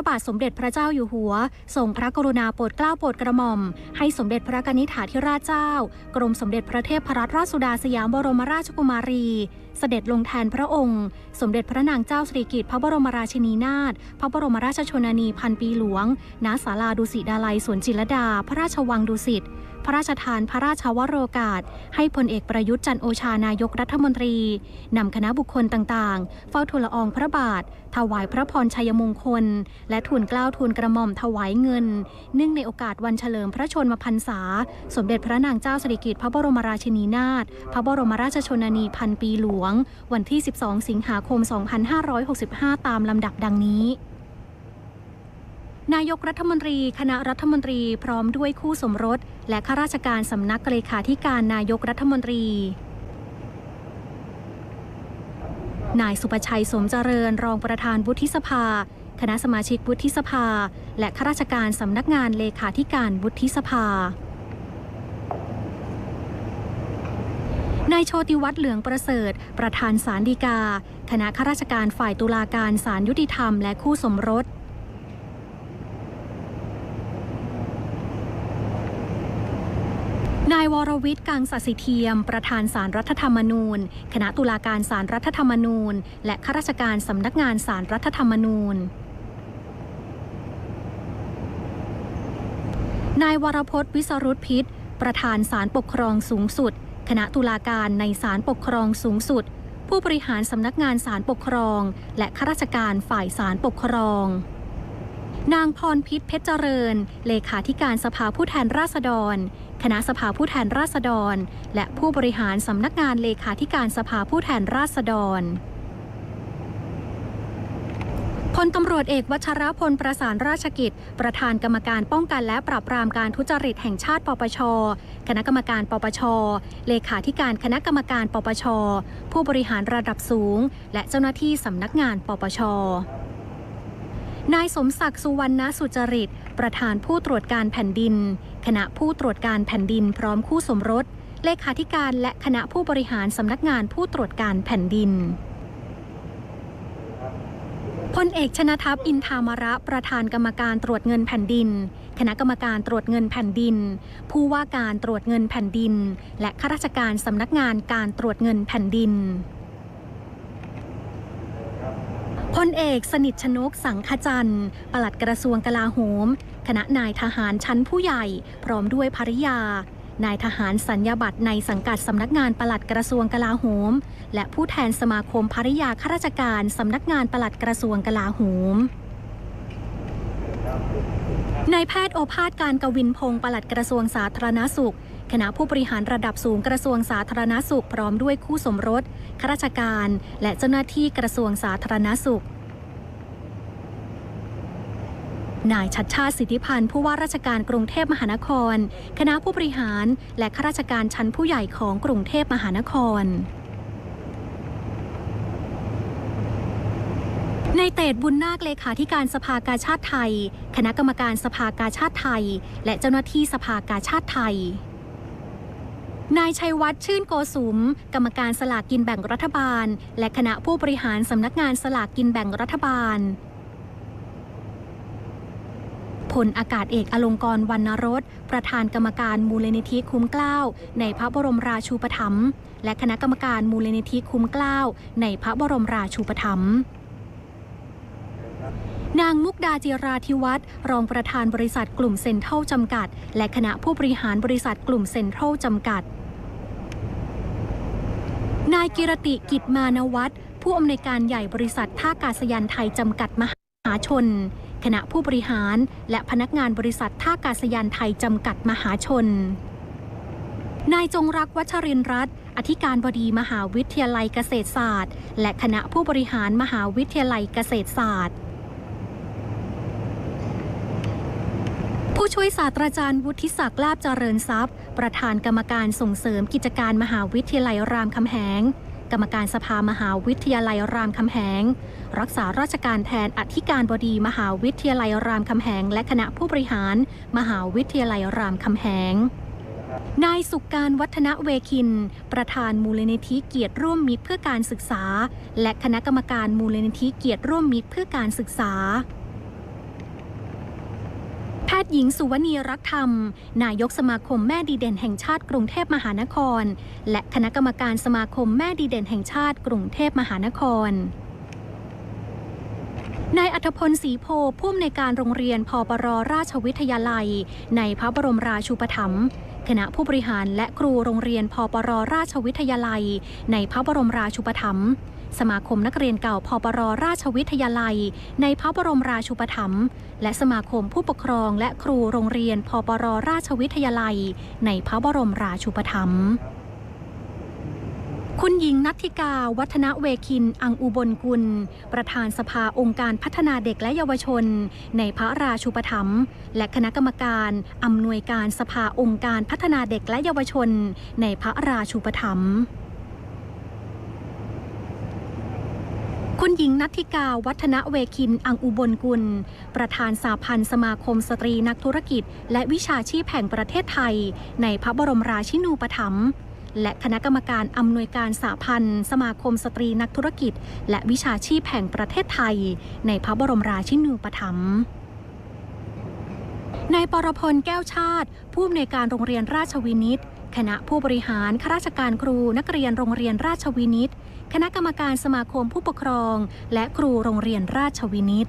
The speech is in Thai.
ระบาทสมเด็จพระเจ้าอยู่หัวทรงพระกรุณาโปรดเกล้าโปรดกระหม่อม ให้สมเด็จพระกนิษฐาธิราชเจ้า กรมสมเด็จพระเทพรัตนราชสุดาสยามบรมราชกุมารี เสด็จลงแทนพระองค์ สมเด็จพระนางเจ้าสิริกิติ์พระบรมราชินีนาถพระบรมราชชนนีพันปีหลวง ณ ศาลาดุสิตดาลัยสวนจิรดา พระราชวังดุสิตพระราชทานพระราชวโรกาส ให้พลเอกประยุทธ์จันโอชานายกรัฐมนตรี นำคณะบุคคลต่างๆ เฝ้าทูลละอองพระบาท ถวายพระพรชัยมงคล และทูลเกล้าทูลกระหม่อมถวายเงิน เนื่องในโอกาสวันเฉลิมพระชนมพรรษา สมเด็จพระนางเจ้าสิริกิติ์พระบรมราชินีนาถพระบรมราชชนนีพันปีหลวงวันที่ 12 สิงหาคม 2565 ตามลำดับดังนี้นายกรัฐมนตรี คณะรัฐมนตรีพร้อมด้วยคู่สมรส และข้าราชการสำนักเลขาธิการนายกรัฐมนตรี นายสุประชัยสมเจริญรองประธานวุฒิสภา คณะสมาชิกวุฒิสภา และข้าราชการสำนักงานเลขาธิการวุฒิสภา นายโชติวัฒน์เหลืองประเสริฐ ประธานศาลฎีกา คณะข้าราชการฝ่ายตุลาการศาลยุติธรรมและคู่สมรสนายวรวิทย์กังสสิเทียม ประธานสารรัฐธรรมนูญ คณะตุลาการสารรัฐธรรมนูญ และข้าราชการสำนักงานสารรัฐธรรมนูญ นายวรพจน์วิสรุตพิษ ประธานสารปกครองสูงสุด คณะตุลาการในศาลปกครองสูงสุด ผู้บริหารสำนักงานศาลปกครอง และข้าราชการฝ่ายศาลปกครอง นางพรพิษเพชรเจริญ เลขาธิการสภาผู้แทนราษฎร คณะสภาผู้แทนราษฎร และผู้บริหารสำนักงานเลขาธิการสภาผู้แทนราษฎร ลตำรวจเอกวัชรพลประสานราชกิจ ประธานกรรมการป้องกันและปราบปรามการทุจริตแห่งชาติปปช คณะกรรมการปปช เลขาธิการคณะกรรมการปปช ผู้บริหารระดับสูง และเจ้าหน้าที่สำนักงานปปชนายสมศักดิ์สุวรรณสุจริต ประธานผู้ตรวจการแผ่นดิน คณะผู้ตรวจการแผ่นดินพร้อมคู่สมรส เลขาธิการและคณะผู้บริหารสำนักงานผู้ตรวจการแผ่นดิน พลเอกชนะทัพอินทามระประธานกรรมการตรวจเงินแผ่นดิน คณะกรรมการตรวจเงินแผ่นดิน ผู้ว่าการตรวจเงินแผ่นดิน และข้าราชการสำนักงานการตรวจเงินแผ่นดินพลเอกสนิทชนกสังขจันทร์ปลัดกระทรวงกลาโหม คณะนายทหารชั้นผู้ใหญ่ พร้อมด้วยภริยา นายทหารสัญญาบัตรในสังกัดสำนักงานปลัดกระทรวงกลาโหม และผู้แทนสมาคมภริยาข้าราชการสำนักงานปลัดกระทรวงกลาโหมนายแพทย์โอภาสการกวินพงศ์ปลัดกระทรวงสาธารณสุข คณะผู้บริหารระดับสูงกระทรวงสาธารณสุข พร้อมด้วยคู่สมรสข้าราชการ และเจ้าหน้าที่กระทรวงสาธารณสุข นายชัดชาติสิทธิพันธ์ผู้ว่าราชการกรุงเทพมหานคร คณะผู้บริหาร และข้าราชการชั้นผู้ใหญ่ของกรุงเทพมหานคร ในเตดบุญนาคเลขาธิการสภากาชาติไทย คณะกรรมการสภากาชาติไทย และเจ้าหน้าที่สภากาชาติไทยนายชัยวัฒน์ชื่นโกสุม กรรมการสลากกินแบ่งรัฐบาล และคณะผู้บริหารสำนักงานสลากกินแบ่งรัฐบาล ลอากาศเอกอลงกรวรรณรส ประธานกรรมการมูลนิธิคุ้มเกล้า ในพระบรมราชูปถัมภ์และคณะกรรมการมูลนิธิคุ้มเกล้า ในพระบรมราชูปถัมภ์นางมุกดาจิราธิวัฒน์รองประธานบริษัทกลุ่มเซ็นทรัลจำกัด และคณะผู้บริหารบริษัทกลุ่มเซ็นทรัลจำกัด นายกิรติกิจมานวัฒน์ผู้อำนวยการใหญ่บริษัทท่ากาศยานไทยจำกัดมหาชน คณะผู้บริหารและพนักงานบริษัทท่ากาศยานไทยจำกัดมหาชน นายจงรักวัชรินร์รัตน์อธิการบดีมหาวิทยาลัยเกษตรศาสตร์ และคณะผู้บริหารมหาวิทยาลัยเกษตรศาสตร์ ผู้ช่วยศาสตราจารย์วุฒิศักดิ์ลาบเจริญทรัพย์ ประธานกรรมการส่งเสริมกิจการมหาวิทยาลัยรามคำแหง กรรมการสภามหาวิทยาลัยรามคำแหง รักษาราชการแทนอธิการบดีมหาวิทยาลัยรามคำแหง และคณะผู้บริหาร มหาวิทยาลัยรามคำแหงนายสุการวัฒนเวคิน ประธานมูลนิธิเกียรติร่วมมิตรเพื่อการศึกษา และคณะกรรมการมูลนิธิเกียรติร่วมมิตรเพื่อการศึกษา แพทย์หญิงสุวรรณีรักธรรม นายกสมาคมแม่ดีเด่นแห่งชาติกรุงเทพมหานคร และคณะกรรมการสมาคมแม่ดีเด่นแห่งชาติกรุงเทพมหานครนายอัธพลศรีโพผู้อำนวยการโรงเรียนพปรราชวิทยาลัย ในพระบรมราชูปถัมภ์คณะผู้บริหารและครูโรงเรียนพปรราชวิทยาลัย ในพระบรมราชูปถัมภ์ สมาคมนักเรียนเก่าพปรราชวิทยาลัย ในพระบรมราชูปถัมภ์และสมาคมผู้ปกครองและครูโรงเรียนพปรราชวิทยาลัย ในพระบรมราชูปถัมภ์คุณหญิงนัทธิกา วัฒนเวคิน อังอุบลกุล ประธานสภาองค์การพัฒนาเด็กและเยาวชน ในพระราชูปถัมภ์และคณะกรรมการอำนวยการสภาองค์การพัฒนาเด็กและเยาวชน ในพระราชูปถัมภ์ คุณหญิงนัทธิกาวัฒนเวคิน อังอุบลกุล ประธานสาพันธ์สมาคมสตรีนักธุรกิจ และวิชาชีพแห่งประเทศไทย ในพระบรมราชินูปถัมภ์และคณะกรรมการอำนวยการสาพันธ์ สมาคมสตรีนักธุรกิจ และวิชาชีพแห่งประเทศไทย ในพระบรมราชินูปถัมภ์นายปรพลแก้วชาติ ผู้อำนวยการโรงเรียนราชวินิต คณะผู้บริหารข้าราชการครูนักเรียนโรงเรียนราชวินิต คณะกรรมการสมาคมผู้ปกครอง และครูโรงเรียนราชวินิต